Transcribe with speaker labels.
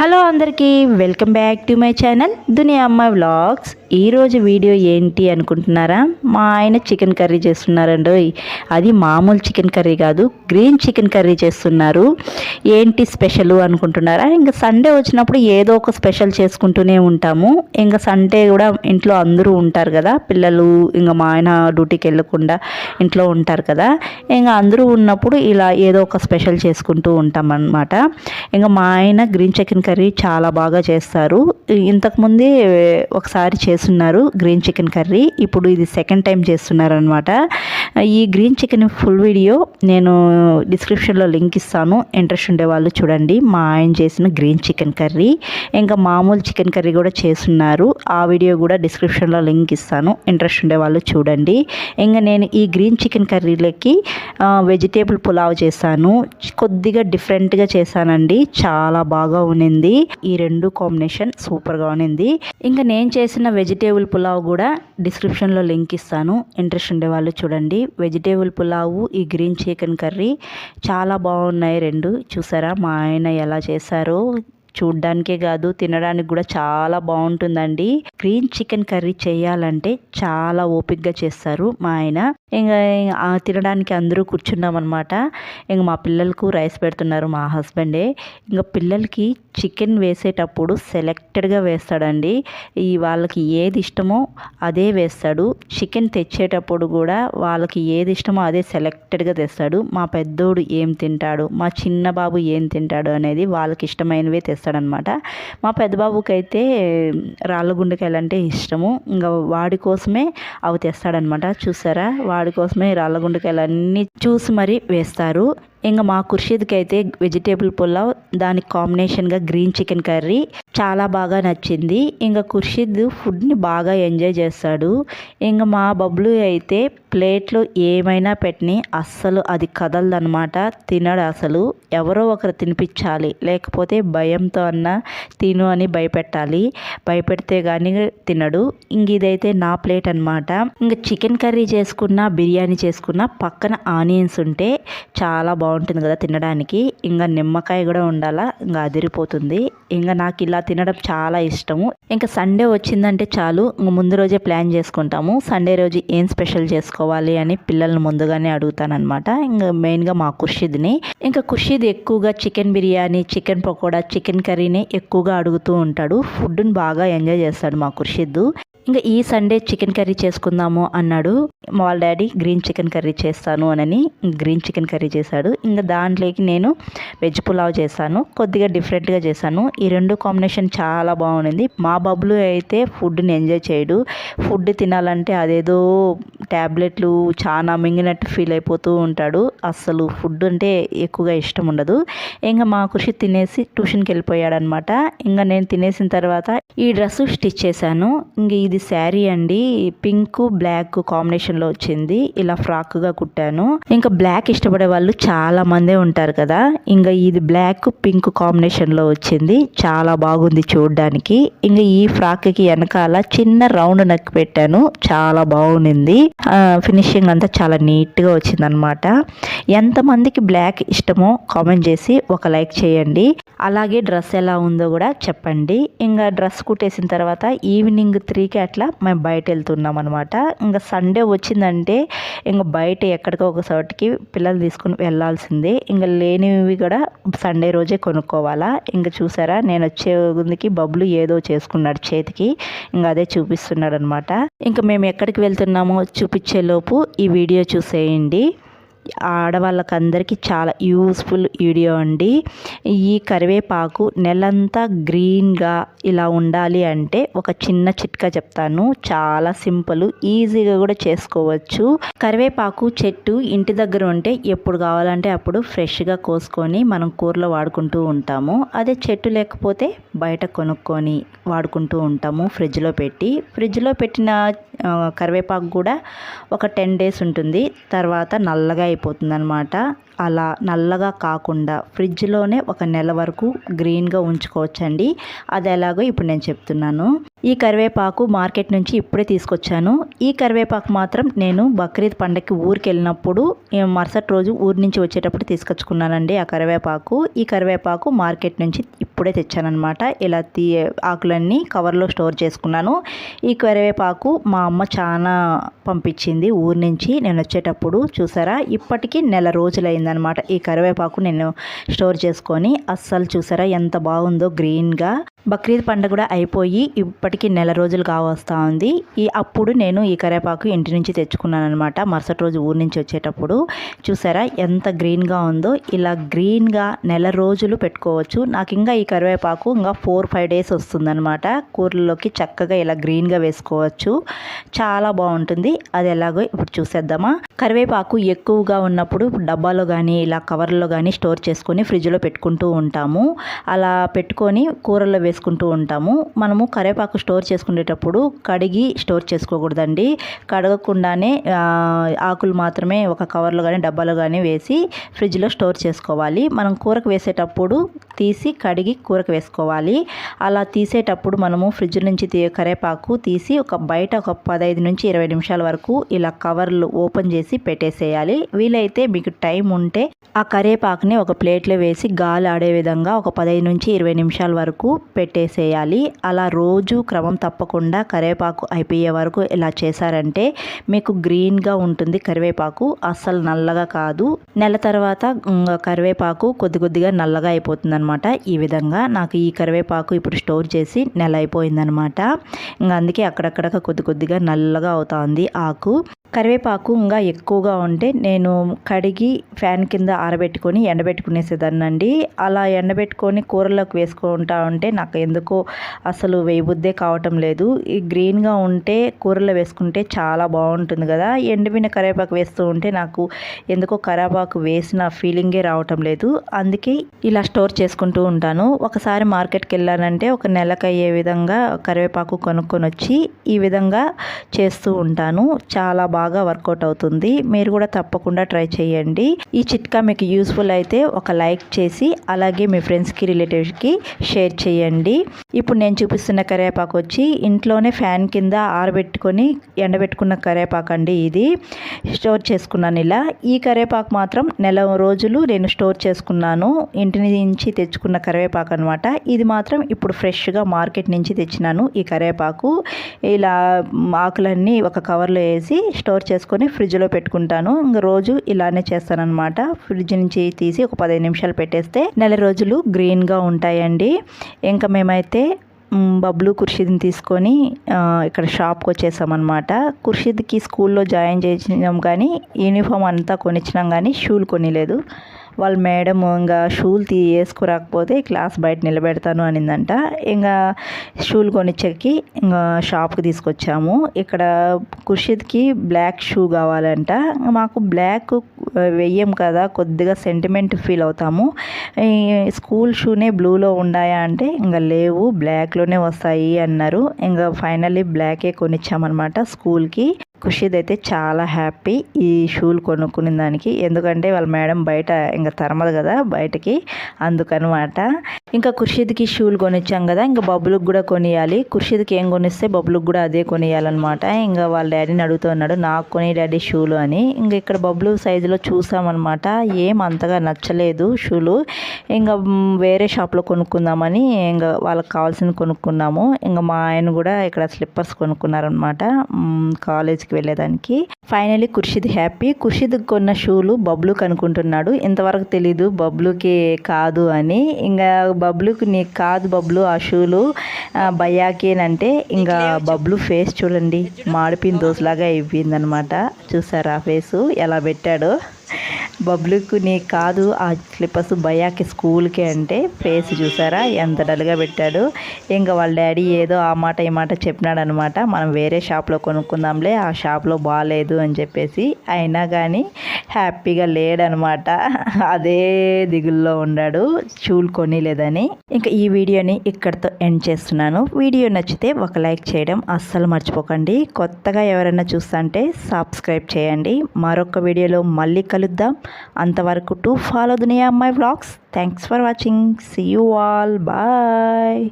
Speaker 1: Hello అందరికీ welcome back to my channel Duniya Amma vlogs. ఈరోజు video ఏంటి అనుకుంటున్నారా? మా ఆయన చికెన్ కర్రీ చేస్తున్నారండి అది మామూలు చికెన్ కర్రీ కాదు గ్రీన్ చికెన్ కర్రీ చేస్తున్నారు. ఏంటి స్పెషల్ అనుకుంటున్నారా? ఇంకా సండే వచ్చినప్పుడు ఏదో ఒక స్పెషల్ చేసుకుంటూనే ఉంటాము. ఇంకా సండే కూడా ఇంట్లో అందరూ ఉంటారు కదా పిల్లలు ఇంకా మా ఆయన డ్యూటీకి వెళ్ళకుండా ఇంట్లో ఉంటారు కదా. ఇంకా అందరూ ఉన్నప్పుడు ఇలా ఏదో ఒక స్పెషల్ చేసుకుంటూ ఉంటాం అన్నమాట ఇంకా మా ఆయన గ్రీన్ చికెన్ కర్రీ చాలా బాగా చేస్తారు. ఇంతకుముందే ఒకసారి చేస్తున్నారు గ్రీన్ చికెన్ కర్రీ. ఇప్పుడు ఇది సెకండ్ టైం చేస్తున్నారు అనమాట ఈ గ్రీన్ చికెన్ ఫుల్ వీడియో నేను డిస్క్రిప్షన్లో లింక్ ఇస్తాను. ఇంట్రెస్ట్ ఉండే వాళ్ళు చూడండి. మా ఆయన చేసిన గ్రీన్ చికెన్ కర్రీ. ఇంకా మామూలు చికెన్ కర్రీ కూడా చేస్తున్నారు. ఆ వీడియో కూడా డిస్క్రిప్షన్లో లింక్ ఇస్తాను. ఇంట్రెస్ట్ ఉండే వాళ్ళు చూడండి. ఇంకా నేను ఈ గ్రీన్ చికెన్ కర్రీలకి వెజిటేబుల్ పులావ్ చేశాను. కొద్దిగా డిఫరెంట్గా చేశానండి. చాలా బాగా ఉంది ఈ రెండు కాంబినేషన్ సూపర్గా ఉన్నింది. ఇంకా నేను చేసిన వెజిటేబుల్ పులావ్ కూడా డిస్క్రిప్షన్లో లింక్ ఇస్తాను. ఇంట్రెస్ట్ ఉండే వాళ్ళు చూడండి. వెజిటేబుల్ పులావు ఈ గ్రీన్ చికెన్ కర్రీ చాలా బాగున్నాయి రెండు. చూసారా? మా ఆయన ఎలా చేశారో. చూడ్డానికే కాదు తినడానికి కూడా చాలా బాగుంటుందండి. గ్రీన్ చికెన్ కర్రీ చేయాలంటే చాలా ఓపిక్గా చేస్తారు. మా ఆయన ఇంకా తినడానికి అందరూ కూర్చున్నాం అనమాట ఇంక మా పిల్లలకు రైస్ పెడుతున్నారు మా హస్బెండే. ఇంకా పిల్లలకి చికెన్ వేసేటప్పుడు సెలెక్టెడ్గా వేస్తాడండి. ఈ వాళ్ళకి ఏది ఇష్టమో అదే వేస్తాడు. చికెన్ తెచ్చేటప్పుడు కూడా వాళ్ళకి ఏది ఇష్టమో అదే సెలెక్టెడ్గా తెస్తాడు. మా పెద్దోడు ఏం తింటాడు మా చిన్న బాబు ఏం తింటాడు అనేది వాళ్ళకి ఇష్టమైనవే తెస్తాడనమాట మా పెద్ద బాబుకి అయితే రాళ్ళ అంటే ఇష్టము. ఇంకా వాడి కోసమే అవి తెస్తాడనమాట చూసారా? వాడి కోసమే రాళ్ళ గుండెకాయలు అన్నీ చూసి మరీ వేస్తారు. ఇంకా మా ఖుర్షీద్కి అయితే వెజిటేబుల్ పులావ్ దానికి కాంబినేషన్గా గ్రీన్ చికెన్ కర్రీ చాలా బాగా నచ్చింది. ఇంకా ఖుర్షీద్ ఫుడ్ని బాగా ఎంజాయ్ చేస్తాడు. ఇంకా మా బబ్లు అయితే ప్లేట్లో ఏమైనా పెట్టిని అస్సలు అది కదలదనమాట తినడు అసలు. ఎవరో ఒకరు తినిపించాలి లేకపోతే భయంతో అన్న తిను అని భయపెట్టాలి. భయపెడితే కానీ తినడు. ఇంక ఇదైతే నా ప్లేట్ అనమాట ఇంకా చికెన్ కర్రీ చేసుకున్న బిర్యానీ చేసుకున్న పక్కన ఆనియన్స్ ఉంటే చాలా బాగుంటుంది బాగుంటుంది కదా తినడానికి. ఇంకా నిమ్మకాయ కూడా ఉండాలా ఇంకా అదిరిపోతుంది. ఇంకా నాకు ఇలా తినడం చాలా ఇష్టము. ఇంకా సండే వచ్చిందంటే చాలు ముందు రోజే ప్లాన్ చేసుకుంటాము. సండే రోజు ఏం స్పెషల్ చేసుకోవాలి అని పిల్లల్ని ముందుగానే అడుగుతానమాట ఇంకా మెయిన్గా మా ఖుషీద్ని ఇంకా ఖుషిద్ ఎక్కువగా chicken biryani chicken pakora chicken కర్రీని ఎక్కువగా అడుగుతూ ఉంటాడు. ఫుడ్ని బాగా ఎంజాయ్ చేస్తాడు మా ఖుషిద్ ఇంకా ఈ సండే చికెన్ కర్రీ చేసుకుందాము అన్నాడు. వాళ్ళ డాడీ గ్రీన్ చికెన్ కర్రీ చేస్తాను అని గ్రీన్ చికెన్ కర్రీ చేశాడు. ఇంకా దాంట్లోకి నేను వెజ్ పులావ్ చేశాను. కొద్దిగా డిఫరెంట్గా చేశాను. ఈ రెండు కాంబినేషన్ చాలా బాగుంది మా బబ్బులు అయితే ఫుడ్ని ఎంజాయ్ చేయడు. ఫుడ్ తినాలంటే అదేదో ట్యాబ్లెట్లు చాలా మింగినట్టు ఫీల్ అయిపోతూ ఉంటాడు. అస్సలు ఫుడ్ అంటే ఎక్కువగా ఇష్టం ఉండదు. ఇంకా మా కృషి తినేసి ట్యూషన్కి వెళ్ళిపోయాడు అనమాట ఇంకా నేను తినేసిన తర్వాత ఈ డ్రెస్ స్టిచ్ చేశాను. ఇంక ఇది శారీ అండి. పింక్ బ్లాక్ కాంబినేషన్లో వచ్చింది. ఇలా ఫ్రాక్గా కుట్టాను. ఇంకా బ్లాక్ ఇష్టపడే వాళ్ళు చాలా మందే ఉంటారు కదా. ఇంకా ఇది బ్లాక్ పింక్ కాంబినేషన్లో వచ్చింది. చాలా బాగుంది చూడడానికి. ఇంకా ఈ ఫ్రాక్కి వెనకాల చిన్న రౌండ్ నెక్ పెట్టాను. చాలా బాగుంది ఫినిషింగ్ అంతా చాలా నీట్గా వచ్చిందనమాట. ఎంతమందికి బ్లాక్ ఇష్టమో కామెంట్ చేసి ఒక లైక్ చేయండి. అలాగే డ్రెస్ ఎలా ఉందో కూడా చెప్పండి. ఇంకా డ్రెస్ కుట్టేసిన తర్వాత ఈవినింగ్ త్రీకి అట్లా మేము బయట వెళ్తున్నాం అనమాట ఇంకా సండే వచ్చిందంటే ఇంకా బయట ఎక్కడికో ఒక చోటికి పిల్లలు తీసుకుని వెళ్ళాల్సిందే. ఇంకా లేనివి కూడా సండే రోజే కొనుక్కోవాలా. ఇంకా చూసారా నేను వచ్చే ముందుకి బబ్బులు ఏదో చేసుకున్నాడు చేతికి. ఇంకా అదే చూపిస్తున్నాడు అనమాట ఇంకా మేము ఎక్కడికి వెళ్తున్నామో చూపించేలోపు ఈ వీడియో చూసేయండి. ఆడవాళ్ళకందరికీ చాలా యూస్ఫుల్ వీడియో అండి. ఈ కరివేపాకు నెలంతా గ్రీన్గా ఇలా ఉండాలి అంటే ఒక చిన్న చిట్కా చెప్తాను. చాలా సింపుల్ ఈజీగా కూడా చేసుకోవచ్చు. కరివేపాకు చెట్టు ఇంటి దగ్గర ఉంటే ఎప్పుడు కావాలంటే అప్పుడు ఫ్రెష్గా కోసుకొని మనం కూరలో వాడుకుంటూ ఉంటాము. అదే చెట్టు లేకపోతే బయట కొనుక్కొని వాడుకుంటూ ఉంటాము ఫ్రిడ్జ్లో పెట్టి. ఫ్రిడ్జ్లో పెట్టిన కరివేపాకు కూడా ఒక టెన్ డేస్ ఉంటుంది. తర్వాత నల్లగా అయిపోతుంది అనమాట అలా నల్లగా కాకుండా ఫ్రిడ్జ్లోనే ఒక నెల వరకు గ్రీన్గా ఉంచుకోవచ్చండి. అది ఎలాగో ఇప్పుడు నేను చెప్తున్నాను. ఈ కరివేపాకు మార్కెట్ నుంచి ఇప్పుడే తీసుకొచ్చాను. ఈ కరివేపాకు మాత్రం నేను బక్రీద్ పండగకి ఊరికి వెళ్ళినప్పుడు మరుసటి రోజు ఊరి నుంచి వచ్చేటప్పుడు తీసుకొచ్చుకున్నానండి ఆ కరివేపాకు. ఈ కరివేపాకు మార్కెట్ నుంచి అప్పుడే తెచ్చానమాట ఇలా తీ ఆకులన్నీ కవర్లో స్టోర్ చేసుకున్నాను. ఈ కరివేపాకు మా అమ్మ చాలా పంపించింది ఊరి నుంచి. నేను వచ్చేటప్పుడు చూసారా? ఇప్పటికీ నెల రోజులైందనమాట ఈ కరివేపాకు నేను స్టోర్ చేసుకొని. అస్సలు చూసారా? ఎంత బాగుందో గ్రీన్గా. బక్రీద్ పండుగ కూడా అయిపోయి ఇప్పటికి నెల రోజులు కావస్తూ ఉంది. ఈ అప్పుడు నేను ఈ కరివేపాకు ఇంటి నుంచి తెచ్చుకున్నాను అనమాట మరుసటి రోజు ఊరి నుంచి వచ్చేటప్పుడు. చూసారా ఎంత గ్రీన్గా ఉందో. ఇలా గ్రీన్గా నెల రోజులు పెట్టుకోవచ్చు. నాకు ఇంకా ఈ కరివేపాకు ఇంకా ఫోర్ ఫైవ్ డేస్ వస్తుందన్నమాట. కూరల్లోకి చక్కగా ఇలా గ్రీన్గా వేసుకోవచ్చు. చాలా బాగుంటుంది. అది ఎలాగో ఇప్పుడు చూసేద్దామా. కరివేపాకు ఎక్కువగా ఉన్నప్పుడు డబ్బాలో కానీ ఇలా కవర్లో కానీ స్టోర్ చేసుకొని ఫ్రిడ్జ్లో పెట్టుకుంటూ ఉంటాము. అలా పెట్టుకొని కూరల్లో చేసుకుంటూ ఉంటాము. మనము కరివేపాకు స్టోర్ చేసుకునేటప్పుడు కడిగి స్టోర్ చేసుకోకూడదండి. కడగకుండానే ఆకులు మాత్రమే ఒక కవర్లో కానీ డబ్బాలో కానీ వేసి ఫ్రిడ్జ్లో స్టోర్ చేసుకోవాలి. మనం కూరకు వేసేటప్పుడు తీసి కడిగి కూరకు వేసుకోవాలి. అలా తీసేటప్పుడు మనము ఫ్రిడ్జ్ నుంచి తీ కరివేపాకు తీసి ఒక బయట ఒక పదహైదు నుంచి ఇరవై నిమిషాల వరకు ఇలా కవర్లు ఓపెన్ చేసి పెట్టేసేయాలి. వీలైతే మీకు టైం ఉంటే ఆ కరివేపాకుని ఒక ప్లేట్లో వేసి గాలి ఆడే విధంగా ఒక పదహైదు నుంచి ఇరవై నిమిషాల వరకు పెట్టేసేయాలి. అలా రోజు క్రమం తప్పకుండా కరివేపాకు అయిపోయే వరకు ఇలా చేశారంటే మీకు గ్రీన్గా ఉంటుంది కరివేపాకు. అస్సలు నల్లగా కాదు. నెల తర్వాత కరివేపాకు కొద్ది కొద్దిగా నల్లగా అయిపోతుంది అనమాట ఈ విధంగా నాకు ఈ కరివేపాకు ఇప్పుడు స్టోర్ చేసి నెల అయిపోయిందనమాట ఇంకా అందుకే అక్కడక్కడ కొద్ది కొద్దిగా నల్లగా అవుతుంది ఆకు. కరివేపాకు ఇంకా ఎక్కువగా ఉంటే నేను కడిగి ఫ్యాన్ కింద ఆరబెట్టుకొని ఎండబెట్టుకునేసేదాన్నండి. అలా ఎండబెట్టుకొని కూరలోకి వేసుకుంటా ఉంటే నాకు ఎందుకో అసలు వేయబుద్దే కావటం లేదు. ఈ గ్రీన్గా ఉంటే కూరలో వేసుకుంటే చాలా బాగుంటుంది కదా. ఎండిపోయిన కరివేపాకు వేస్తూ ఉంటే నాకు ఎందుకో కరివేపాకు వేసిన ఫీలింగే రావటం లేదు. అందుకే ఇలా స్టోర్ చేసుకుంటూ ఉంటాను. ఒకసారి మార్కెట్కి వెళ్ళానంటే ఒక నెలకు అయ్యే విధంగా కరివేపాకు కొనుక్కొని వచ్చి ఈ విధంగా చేస్తూ ఉంటాను. చాలా బాగా వర్కౌట్ అవుతుంది. మీరు కూడా తప్పకుండా ట్రై చేయండి. ఈ చిట్కా మీకు యూస్ఫుల్ అయితే ఒక లైక్ చేసి అలాగే మీ ఫ్రెండ్స్కి రిలేటివ్స్కి షేర్ చేయండి. ఇప్పుడు నేను చూపిస్తున్న కరివేపాకు వచ్చి ఇంట్లోనే ఫ్యాన్ కింద ఆరబెట్టుకొని ఎండబెట్టుకున్న కరివేపాకు అండి ఇది. స్టోర్ చేసుకున్నాను ఇలా. ఈ కరివేపాకు మాత్రం నెల రోజులు నేను స్టోర్ చేసుకున్నాను. ఇంటి నుంచి తెచ్చుకున్న కరివేపాకు అనమాట ఇది మాత్రం ఇప్పుడు ఫ్రెష్గా మార్కెట్ నుంచి తెచ్చినాను ఈ కరివేపాకు ఇలా ఆకులన్నీ ఒక కవర్లో వేసి స్టోర్ చేసుకొని ఫ్రిడ్జ్లో పెట్టుకుంటాను. ఇంకా రోజు ఇలానే చేస్తానన్నమాట. ఫ్రిడ్జ్ నుంచి తీసి ఒక పదిహేను నిమిషాలు పెట్టేస్తే నెల రోజులు గ్రీన్గా ఉంటాయండి. ఇంకా మేమైతే బబ్లు ఖుర్షీద్ని తీసుకొని ఇక్కడ షాప్కి వచ్చేసామన్నమాట. ఖుర్షీద్కి స్కూల్లో జాయిన్ చేసినాం కానీ యూనిఫామ్ అంతా కొనిచ్చినాం కానీ షూలు కొనిలేదు. వాళ్ళ మేడం ఇంకా షూలు తీ వేసుకురాకపోతే క్లాస్ బయట నిలబెడతాను అనిందంట. ఇంకా షూలు కొనిచ్చేకి ఇంకా షాప్కి తీసుకొచ్చాము. ఇక్కడ ఖుర్షీద్కి బ్లాక్ షూ కావాలంట. మాకు బ్లాక్ వెయ్యం కదా కొద్దిగా సెంటిమెంట్ ఫీల్ అవుతాము. స్కూల్ షూనే బ్లూలో ఉన్నాయా అంటే ఇంకా లేవు బ్లాక్లోనే వస్తాయి అన్నారు. ఇంకా ఫైనల్లీ బ్లాకే కొనిచ్చామన్నమాట స్కూల్కి. ఖుషిద్ అయితే చాలా హ్యాపీ ఈ షూలు కొనుక్కునే దానికి. ఎందుకంటే వాళ్ళ మేడం బయట ఇంకా తరమదు కదా బయటకి. అందుకనమాట. ఇంకా ఖుర్షీద్కి షూలు కొనిచ్చాం కదా ఇంకా బబ్బులకు కూడా కొనియాలి. ఖుర్షీద్కి ఏం కొనిస్తే బబ్బులకు కూడా అదే కొనియాలన్నమాట. ఇంకా వాళ్ళ డాడీని అడుగుతున్నాడు నాకు కొని డాడీ షూలు అని. ఇంకా ఇక్కడ బబ్బులు సైజులో చూసామన్నమాట. ఏం అంతగా నచ్చలేదు షూలు. ఇంకా వేరే షాప్లో కొనుక్కుందామని ఇంకా వాళ్ళకి కావాల్సింది కొనుక్కున్నాము. ఇంకా మా ఆయన కూడా ఇక్కడ స్లిప్పర్స్ కొనుక్కున్నారనమాట కాలేజ్కి వెళ్ళేదానికి. ఫైనలీ ఖుర్షిద్ హ్యాపీ ఖుర్షిద్ కొన్న షూలు బబ్లుకి అనుకుంటున్నాడు ఇంతవరకు తెలీదు బబ్లుకి కాదు అని. ఇంకా బబ్లుకి నీకు కాదు బబ్లు ఆ షూలు ఆ, భయ్యాకేనంటే ఇంకా బబ్లు ఫేస్ చూడండి. మాడిపోయిన దోశలాగా అయిపోయిందనమాట చూసారా ఫేసు ఎలా పెట్టాడో. బబ్లుకు నీ కాదు ఆ స్లిప్పర్స్ భయాకి స్కూల్కి అంటే ఫేస్ చూసారా? ఎంత డల్గా పెట్టాడు. ఇంకా వాళ్ళ డాడీ ఏదో ఆ మాట ఈ మాట చెప్పినాడు అనమాట మనం వేరే షాప్లో కొనుక్కుందాంలే ఆ షాప్లో బాగాలేదు అని చెప్పేసి అయినా కానీ హ్యాపీగా లేడనమాట. అదే దిగుల్లో ఉన్నాడు షూలు కొనిలేదని ఇంకా ఈ వీడియోని ఇక్కడితో ఎండ్ చేస్తున్నాను. వీడియో నచ్చితే ఒక లైక్ చేయడం అస్సలు మర్చిపోకండి. కొత్తగా ఎవరైనా చూస్తుంటే సబ్స్క్రైబ్ చేయండి. మరొక వీడియోలో మళ్ళీ కలుద్దాం. అంతవరకు to follow Duniya Ammayi vlogs. Thanks for watching see you all bye